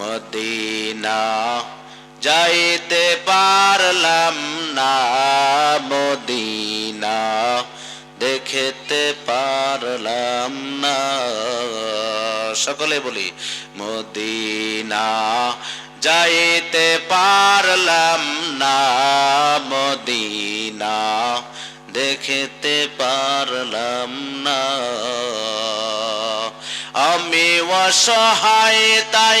Medina যাইতে পারলাম না মদিনা, দেখতে পারলাম না। সকলে বলি, মদিনা যাইতে পারলাম না মদিনা, দেখতে পারলাম না। আমি অসহায় তাই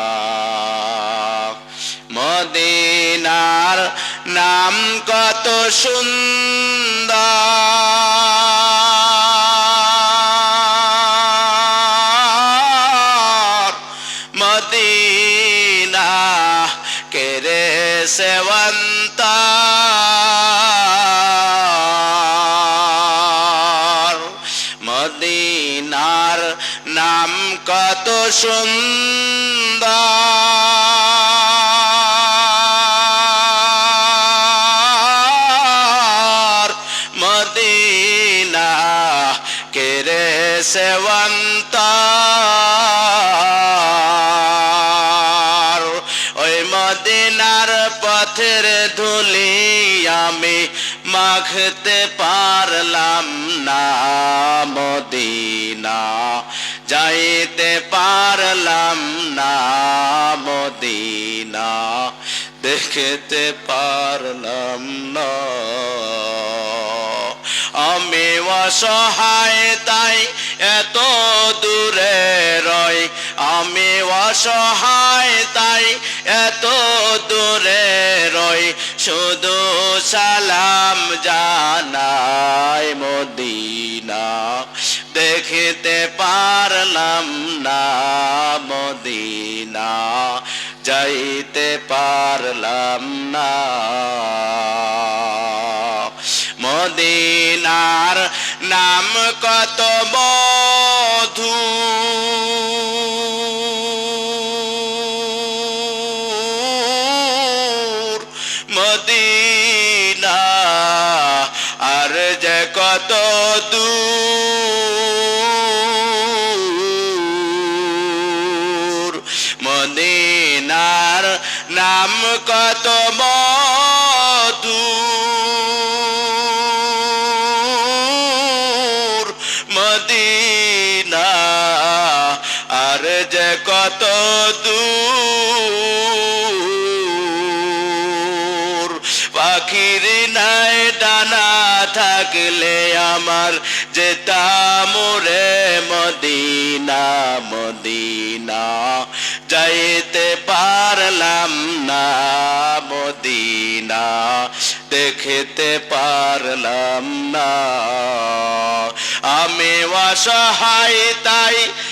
কত সুন্দর। মদিনা কেরে সেবন্ত মদিনার নাম কত সুন্দর। কেরে সেবন্ত ওই মদিনার পথের ধুলি আমি মাখতে পারলাম না, মদিনা। যাইতে পারলাম না, মদিনা। দেখতে পারলাম না। আমি অসহায় তাই এত দূরে রই, আমি অসহায় তাই এত দূরে রই, শুধু সালাম জানাই মদিনা। দেখিতে পারলাম না মদিনা, যাইতে পারলাম না। মদিনার নাম কত মধু মদিনা আর যে কত দূর। মদিনার নাম কত মধুর। মদিনা কত দূর? পাখির নাই ডানা থাকলে আমার যেতাম রে মদিনা মদিনা। যাইতে পারলাম না মদিনা, দেখতে পারলাম না। আমি অসহায় তাই